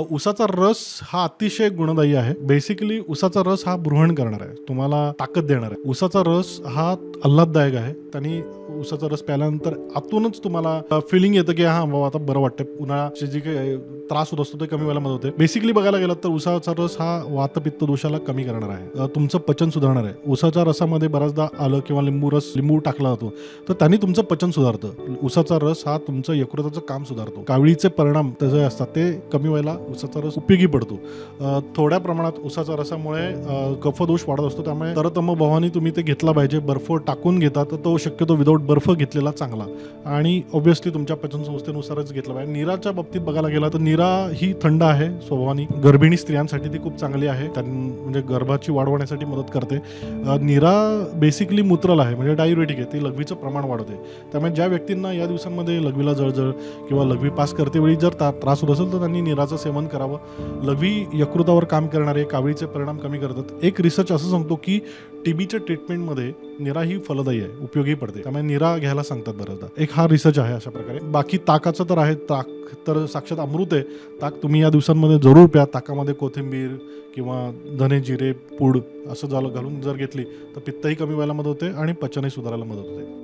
उसाचा रस हा अतिशय गुणदायी आहे. बेसिकली उसाचा रस हा बृहण करणार आहे. तुम्हाला ताकद देणार आहे. उसाचा रस हा आल्हाददायक आहे. त्यांनी उसाचा रस प्यायल्यानंतर आतूनच तुम्हाला फिलिंग येतं की हा बाबा आता बरं वाटतं उन्हाळ्याचे जे काही त्रास होत असतो ते कमी व्हायला मदत होते. बेसिकली बघायला गेलं तर उसाचा रस हा वातपित्त दोषाला कमी करणार आहे. तुमचं पचन सुधारणार आहे. उसाच्या रसामध्ये बऱ्याचदा आलं किंवा लिंबू रस लिंबू टाकला जातो तर त्यांनी तुमचं पचन सुधारतं. उसाचा रस हा तुमचं यकृताचं काम सुधारतो. कावळीचे परिणाम त्याचे असतात ते कमी व्हायला उसाचा रस उपयोगी पडतो. थोड्या प्रमाणात उसाच्या रसामुळे कफदोष वाढत असतो. त्यामुळे तरतम भावानी तुम्ही ते घेतला पाहिजे. बर्फ टाकून घेता तर तो शक्यतो विदाऊट बर्फ घेतलेला चांगला. आणि ऑब्व्हियसली तुमच्या पचन संस्थेनुसारच घेतला पाहिजे. नीराच्या बाबतीत बघायला गेला तर नीरा ही थंड आहे स्वभावानी. गर्भिणी स्त्रियांसाठी ती खूप चांगली आहे. म्हणजे गर्भाची वाढ होण्यासाठी मदत करते. निरा नीरा बेसिकली मूत्रल आहे म्हणजे डायुरेटिक आहे. ती लघवीचं प्रमाण वाढवते त्यामुळे ज्या व्यक्तींना या दिवसांमध्ये लघवीला जळजळ किंवा लघवी पास करते वेळी जर ता- त्रास होत असेल तर त्यांनी निराचं सेवन करावं. लघवी यकृतावर काम करणारे कावळीचे परिणाम कमी करतात. एक रिसर्च असं सांगतो की टीबीच्या ट्रीटमेंटमध्ये निरा ही फलदायी आहे उपयोगी पडते. त्यामुळे निरा घ्यायला सांगतात बऱ्याचदा. एक हा रिसर्च आहे अशा प्रकारे. बाकी ताकाचं तर आहे ताक तर साक्षात अमृत आहे. ताक तुम्ही या दिवसांमध्ये जरूर प्या. ताकामध्ये कोथिंबीर किंवा धने जिरे पूड असं झालं घालून जर घेतली तर पित्तही कमी व्हायला मदत होते आणि पचनही सुधारायला मदत होते.